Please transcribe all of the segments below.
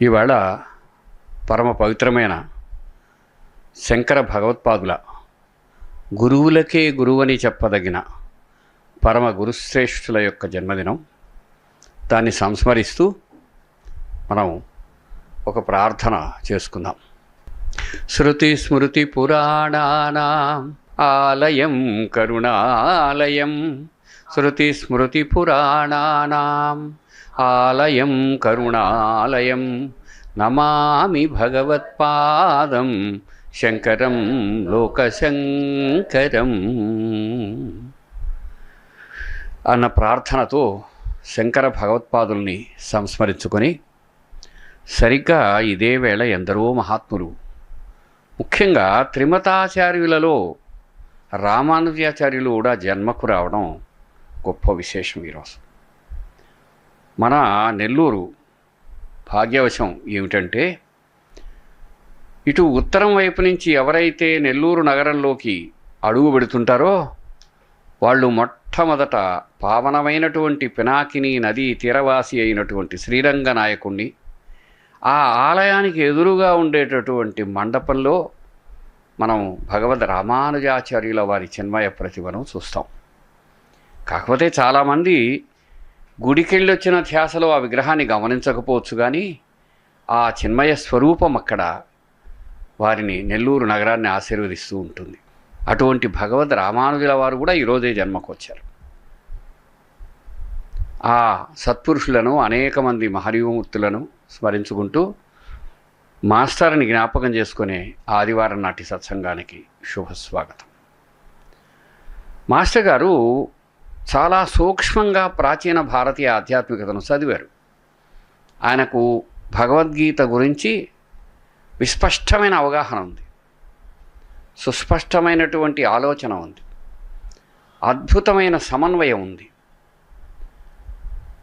ఇవాళ పరమ పవిత్రమైన శంకర భగవత్పాదుల గురువులకే గురువని చెప్పదగిన పరమ గురుశ్రేష్ఠుల యొక్క జన్మదినం. దాన్ని సంస్మరిస్తూ మనం ఒక ప్రార్థన చేసుకుందాం. శృతి స్మృతి పురాణానాం ఆలయం కరుణాలయం. శృతి స్మృతి పురాణానాం ఆలయం కరుణాలయం. నమామి భగవత్పాదం శంకరం లోకశంకరం. అన్న ప్రార్థనతో శంకర భగవత్పాదుల్ని సంస్మరించుకొని సరిగ్గా ఇదే వేళ ఎందరో మహాత్ములు ముఖ్యంగా త్రిమతాచార్యులలో రామానుజాచార్యులు కూడా జన్మకు రావడం గొప్ప విశేషం ఈరోజు. మన నెల్లూరు భాగ్యవశం ఏమిటంటే ఇటు ఉత్తరం వైపు నుంచి ఎవరైతే నెల్లూరు నగరంలోకి అడుగు పెడుతుంటారో వాళ్ళు మొట్టమొదట పావనమైనటువంటి పినాకిని నదీ తీరవాసి అయినటువంటి శ్రీరంగ నాయకుణ్ణి ఆ ఆలయానికి ఎదురుగా ఉండేటటువంటి మండపంలో మనం భగవద్ రామానుజాచార్యుల వారి చిన్మయ ప్రతిభను చూస్తాం. కాకపోతే చాలామంది గుడికెళ్ళి వచ్చిన ధ్యాసలో ఆ విగ్రహాన్ని గమనించకపోవచ్చు కానీ ఆ చిన్మయ స్వరూపం అక్కడ వారిని నెల్లూరు నగరాన్ని ఆశీర్వదిస్తూ ఉంటుంది. అటువంటి భగవద్ రామానుజుల వారు కూడా ఈరోజే జన్మకు వచ్చారు ఆ సత్పురుషులను అనేక మంది మహరీవమూర్తులను స్మరించుకుంటూ మాస్టర్ని జ్ఞాపకం చేసుకునే ఆదివారం నాటి సత్సంగానికి శుభస్వాగతం. మాస్టర్ గారు చాలా సూక్ష్మంగా ప్రాచీన భారతీయ ఆధ్యాత్మికతను చదివారు. ఆయనకు భగవద్గీత గురించి విస్పష్టమైన అవగాహన ఉంది. సుస్పష్టమైనటువంటి ఆలోచన ఉంది. అద్భుతమైన సమన్వయం ఉంది.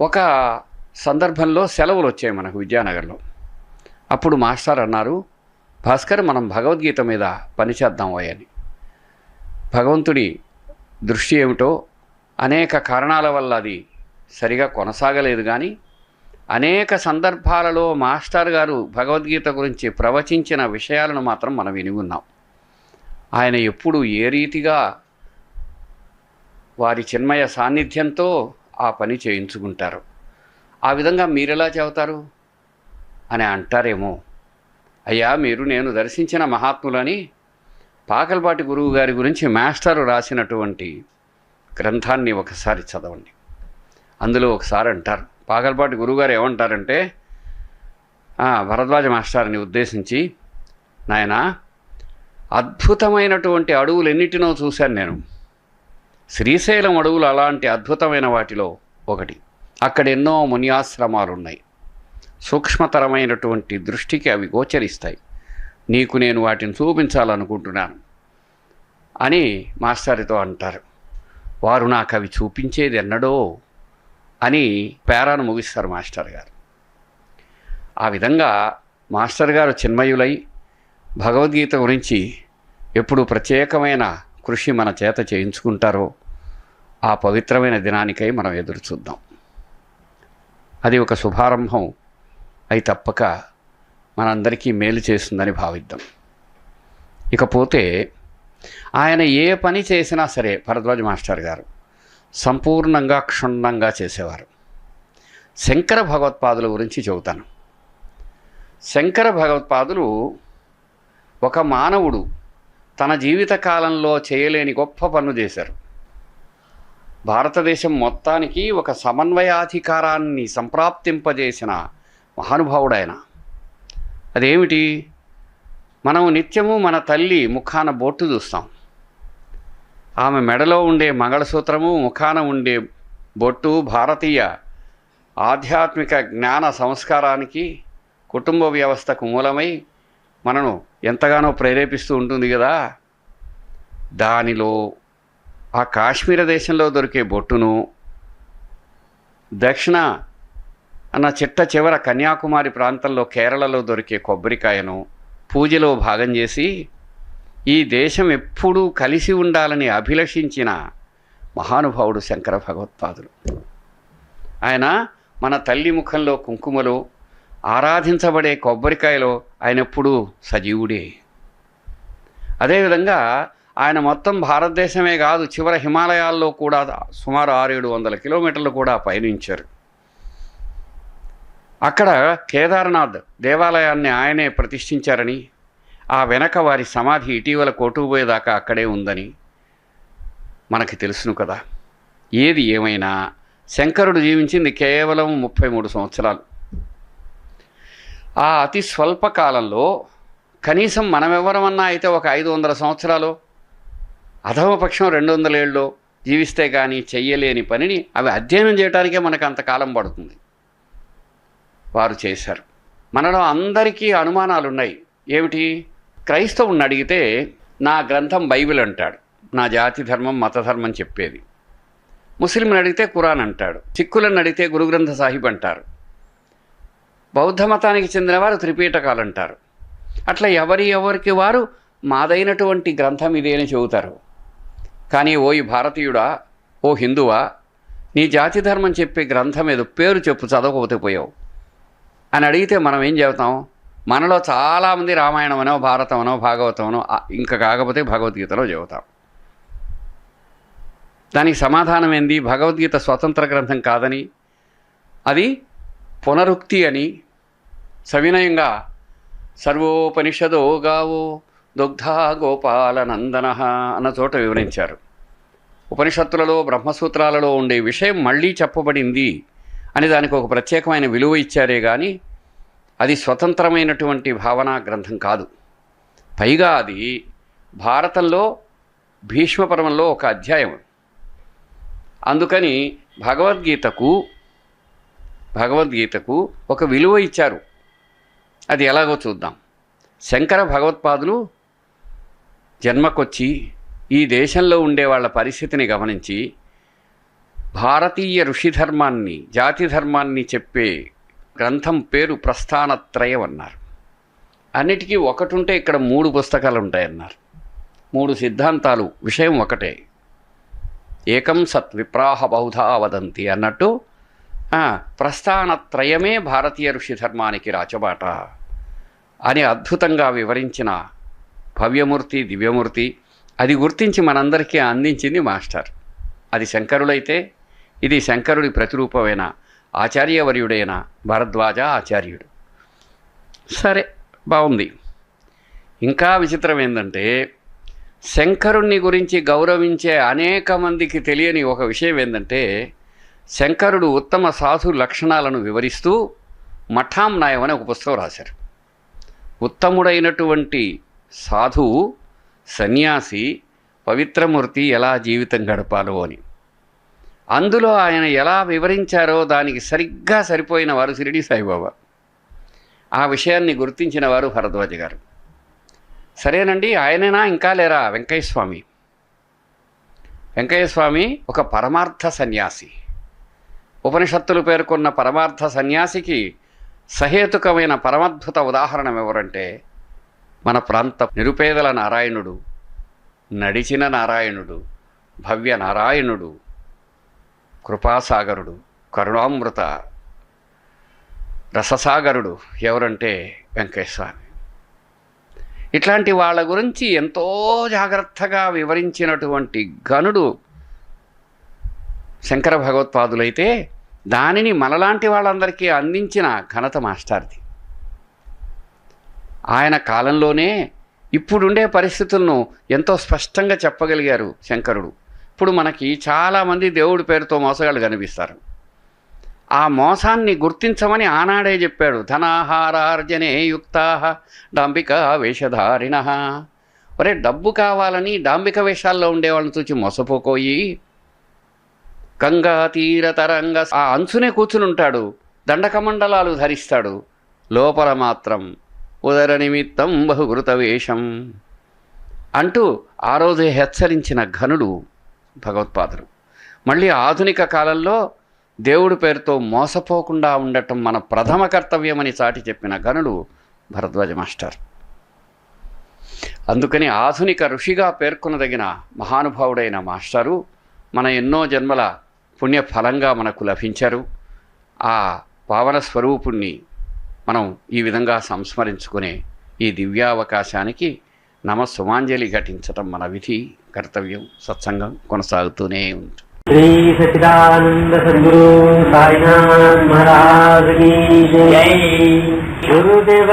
ఒక సందర్భంలో సెలవులు వచ్చాయి మనకు విద్యానగర్లో. అప్పుడు మాస్టర్ అన్నారు భాస్కర్ మనం భగవద్గీత మీద పనిచేద్దాం అని. భగవంతుడి దృష్టి ఏమిటో అనేక కారణాల వల్ల అది సరిగా కొనసాగలేదు. కానీ అనేక సందర్భాలలో మాస్టర్ గారు భగవద్గీత గురించి ప్రవచించిన విషయాలను మాత్రం మనం విని ఉన్నాం. ఆయన ఎప్పుడు ఏ రీతిగా వారి చిన్మయ సాన్నిధ్యంతో ఆ పని చేయించుకుంటారు. ఆ విధంగా మీరెలా చెబుతారు? అని అంటారేమో. అయ్యా మీరు నేను దర్శించిన మహాత్ములని పాకల్పాటి గురువు గారి గురించి మాస్టారు రాసినటువంటి గ్రంథాన్ని ఒకసారి చదవండి. అందులో ఒకసారి అంటారు. పాకల్పాటి గురువుగారు ఏమంటారంటే భరద్వాజ మాస్టార్ని ఉద్దేశించి నాయన అద్భుతమైనటువంటి అడవులు ఎన్నిటినో చూశాను నేను. శ్రీశైలం అడవులు అలాంటి అద్భుతమైన వాటిలో ఒకటి. అక్కడ ఎన్నో మునియాశ్రమాలు ఉన్నాయి సూక్ష్మతరమైనటువంటి దృష్టికి అవి గోచరిస్తాయి. నీకు నేను వాటిని చూపించాలనుకుంటున్నాను అని మాస్టారితో అంటారు. వారు నాకు అవి చూపించేది ఎన్నడో అని పేరాను ముగిస్తారు మాస్టర్ గారు. ఆ విధంగా మాస్టర్ గారు చిన్మయులై భగవద్గీత గురించి ఎప్పుడు ప్రత్యేకమైన కృషి మన చేత చేయించుకుంటారో ఆ పవిత్రమైన దినానికై మనం ఎదురు చూద్దాం. అది ఒక శుభారంభం అయి తప్పక మనందరికీ మేలు చేస్తుందని భావిద్దాం. ఇకపోతే ఆయన ఏ పని చేసినా సరే భరద్వాజ మాస్టర్ గారు సంపూర్ణంగా క్షుణ్ణంగా చేసేవారు. శంకర భగవత్పాదుల గురించి చెబుతాను. శంకర భగవత్పాదులు ఒక మానవుడు తన జీవితకాలంలో చేయలేని గొప్ప పనులు చేశారు. భారతదేశం మొత్తానికి ఒక సమన్వయాధికారాన్ని సంప్రాప్తింపజేసిన మహానుభావుడు ఆయన. అదేమిటి? మనం నిత్యము మన తల్లి ముఖాన బొట్టు చూస్తాం. ఆమె మెడలో ఉండే మంగళసూత్రము ముఖాన ఉండే బొట్టు భారతీయ ఆధ్యాత్మిక జ్ఞాన సంస్కారానికి కుటుంబ వ్యవస్థకు మూలమై మనను ఎంతగానో ప్రేరేపిస్తూ ఉంటుంది కదా. దానిలో ఆ కాశ్మీర దేశంలో దొరికే బొట్టును దక్షిణ అన్న చిట్ట చివర కన్యాకుమారి ప్రాంతంలో కేరళలో దొరికే కొబ్బరికాయను పూజలో భాగం చేసి ఈ దేశం ఎప్పుడూ కలిసి ఉండాలని అభిలషించిన మహానుభావుడు శంకర భగవత్పాదులు. ఆయన మన తల్లి ముఖంలో కుంకుమలో ఆరాధించబడే కొబ్బరికాయలో ఆయన ఎప్పుడూ సజీవుడే. అదేవిధంగా ఆయన మొత్తం భారతదేశమే కాదు చివర హిమాలయాల్లో కూడా సుమారు ఆరు ఏడు వందల కిలోమీటర్లు కూడా పయనించారు. అక్కడ కేదార్నాథ్ దేవాలయాన్ని ఆయనే ప్రతిష్ఠించారని ఆ వెనక వారి సమాధి ఇటీవల కోటుకుపోయేదాకా అక్కడే ఉందని మనకి తెలుసును కదా. ఏది ఏమైనా శంకరుడు జీవించింది కేవలం ముప్పై మూడు సంవత్సరాలు. ఆ అతి స్వల్ప కాలంలో కనీసం మనమెవరమన్నా అయితే ఒక ఐదు వందల సంవత్సరాలు అధమపక్షం రెండు వందల ఏళ్ళు జీవిస్తే కానీ చెయ్యలేని పనిని అవి అధ్యయనం చేయడానికే మనకు అంతకాలం పడుతుంది. వారు చేశారు. మనలో అందరికీ అనుమానాలు ఉన్నాయి ఏమిటి? క్రైస్తవుని అడిగితే నా గ్రంథం బైబిల్ అంటాడు. నా జాతి ధర్మం మత ధర్మం చెప్పేది. ముస్లింని అడిగితే కురాన్ అంటాడు. సిక్కులను అడిగితే గురుగ్రంథ సాహిబ్ అంటారు. బౌద్ధ మతానికి చెందిన వారు త్రిపీఠకాలు అంటారు. అట్లా ఎవరి ఎవరికి వారు మాదైనటువంటి గ్రంథం ఇదే అని చెబుతారు. కానీ ఓ భారతీయుడా ఓ హిందువా నీ జాతి ధర్మం చెప్పే గ్రంథం ఏదో పేరు చెప్పు చదవకపోతే పోయావు. అని అడిగితే మనం ఏం చెబుతాం మనలో చాలామంది రామాయణమనో భారతమనో భాగవతమనో ఆ, ఇంకా కాకపోతే భగవద్గీతలో చెబుతాం. దానికి సమాధానం ఏంది? భగవద్గీత స్వతంత్ర గ్రంథం కాదని అది పునరుక్తి అని సవినయంగా సర్వోపనిషదో గావో గోపాల గోపాలనందన అన్న చోట వివరించారు. ఉపనిషత్తులలో బ్రహ్మసూత్రాలలో ఉండే విషయం మళ్ళీ చెప్పబడింది అని దానికి ఒక ప్రత్యేకమైన విలువ ఇచ్చారే కానీ అది స్వతంత్రమైనటువంటి భావనా గ్రంథం కాదు. పైగా అది భారతంలో భీష్మపరమంలో ఒక అధ్యాయం. అందుకని భగవద్గీతకు భగవద్గీతకు ఒక విలువ ఇచ్చారు. అది ఎలాగో చూద్దాం. శంకర భగవత్పాదులు జన్మకొచ్చి ఈ దేశంలో ఉండే వాళ్ళ పరిస్థితిని గమనించి భారతీయ ఋషి ధర్మాన్ని జాతి ధర్మాన్ని చెప్పే గ్రంథం పేరు ప్రస్థానత్రయం అన్నారు అన్నిటికీ ఒకటి ఉంటే ఇక్కడ మూడు పుస్తకాలు ఉంటాయన్నారు మూడు సిద్ధాంతాలు విషయం ఒకటే. ఏకం సత్ విప్రాహ బహుధా వదంతి అన్నట్టు ప్రస్థానత్రయమే భారతీయ ఋషి ధర్మానికి రాచబాట అని అద్భుతంగా వివరించిన భవ్యమూర్తి దివ్యమూర్తి అది గుర్తించి మనందరికీ అందించింది మాస్టర్. అది శంకరులైతే ఇది శంకరుడి ప్రతిరూపమైన ఆచార్యవర్యుడైన భరద్వాజ ఆచార్యుడు. సరే బాగుంది ఇంకా విచిత్రం ఏంటంటే శంకరుణ్ణి గురించి గౌరవించే అనేక మందికి తెలియని ఒక విషయం ఏంటంటే శంకరుడు ఉత్తమ సాధు లక్షణాలను వివరిస్తూ మఠాంనాయం అనే ఒక పుస్తకం రాశారు. ఉత్తముడైనటువంటి సాధువు సన్యాసి పవిత్రమూర్తి ఎలా జీవితం గడపాలో అని. అందులో ఆయన ఎలా వివరించారో దానికి సరిగ్గా సరిపోయిన వారు షిరిడి సాయిబాబా. ఆ విషయాన్ని గుర్తించిన వారు భరద్వాజ గారు. సరేనండి ఆయనేనా ఇంకా లేరా? వెంకయ్య స్వామి వెంకయ్య స్వామి ఒక పరమార్థ సన్యాసి. ఉపనిషత్తులు పేర్కొన్న పరమార్థ సన్యాసికి సహేతుకమైన పరమద్భుత ఉదాహరణ ఎవరంటే మన ప్రాంత నిరుపేదల నారాయణుడు నడిచిన నారాయణుడు భవ్య నారాయణుడు కృపాసాగరుడు కరుణామృత రససాగరుడు ఎవరంటే వెంకటస్వామి ఇట్లాంటి వాళ్ళ గురించి ఎంతో జాగ్రత్తగా వివరించినటువంటి గనుడు శంకర భగవత్పాదులైతే దానిని మనలాంటి వాళ్ళందరికీ అందించిన ఘనత మాస్టార్ది. ఆయన కాలంలోనే ఇప్పుడుండే పరిస్థితులను ఎంతో స్పష్టంగా చెప్పగలిగారు శంకరుడు. అప్పుడు మనకి చాలామంది దేవుడి పేరుతో మోసగాళ్ళు కనిపిస్తారు. ఆ మోసాన్ని గుర్తించమని ఆనాడే చెప్పాడు. ధనాహారార్జనే యుక్త డాంబిక వేషధారిణ. ఒరే డబ్బు కావాలని డాంబిక వేషాల్లో ఉండేవాళ్ళని చూచి మోసపోకోయి. గంగా తీర తరంగ ఆ అంచునే కూర్చుని ఉంటాడు. దండకమండలాలు ధరిస్తాడు. లోపల మాత్రం ఉదర నిమిత్తం బహుకృత వేషం అంటూ ఆ రోజే హెచ్చరించిన ఘనుడు భగవత్పాదుడు మళ్ళీ ఆధునిక కాలంలో దేవుడి పేరుతో మోసపోకుండా ఉండటం మన ప్రథమ కర్తవ్యమని చాటి చెప్పిన గనుడు భరద్వాజ మాస్టర్. అందుకని ఆధునిక ఋషిగా పేర్కొనదగిన మహానుభావుడైన మాస్టారు మన ఎన్నో జన్మల పుణ్యఫలంగా మనకు లభించారు. ఆ పావన స్వరూపుణ్ణి మనం ఈ విధంగా సంస్మరించుకునే ఈ దివ్యావకాశానికి నమ సుమాంజలి ఘటించటం మన విధి కర్తవ్యం సత్సంగం కొనసాగుతూనే ఉంటుంది. శ్రీ సచిదానంద సద్గురు సాయినాథ్ మహారాజ్ జై. గురుదేవ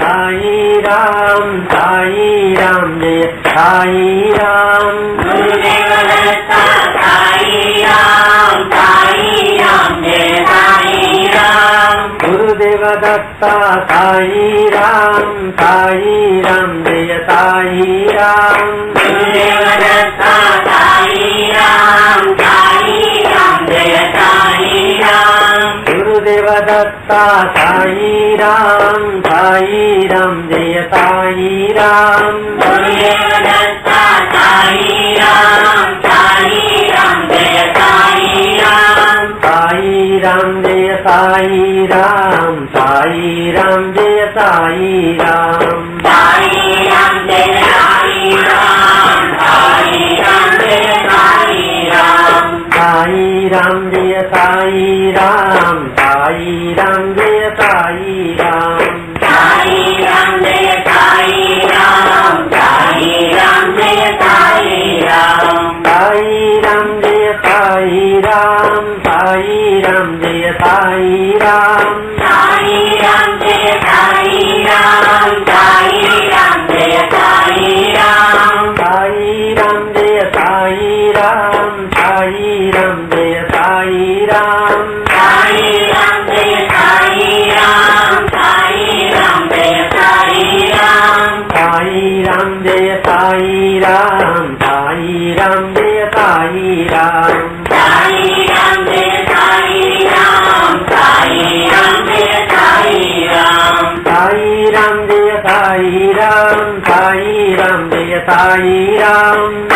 సాయి రామ్ సాయి రామ్ జయ సాయి రామ్ సాయి రామ్ दत्ता साई राम साई राम जय साई राम गुरुदेव दत्ता साई राम साई राम जय साई राम गुरुदेव दत्ता साई राम साई राम जय साई राम गुरुदेव Dutta Sai Ram Sai Ram, Sai Ram, Jaya Sai Ram. Sai Ram, Jaya Sai Ram. Sai Ram, Sai Ram Sai Ram జయ సాయి రామ్ సాయి రామ్ జయ సాయి రామ్ సాయి రామ్ జయ సాయి రామ్ సాయి రామ్ జయ సాయి రామ్ సాయి రామ్ జయ సాయి రామ్ సాయి రామ్ జయ సాయి రామ్ సాయి రామ్ జయ సాయి రామ్ సాయి రామ్ జయ సాయి రామ్ సాయి రామ్ జయ Sai Ram Thai Ram, Thai Ram, Thai Ram, Thai Ram, Thai Ram, Thai Ram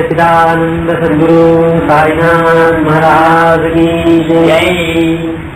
सच्चिदानंद सदगुरु साईनाथ महाराज की जय।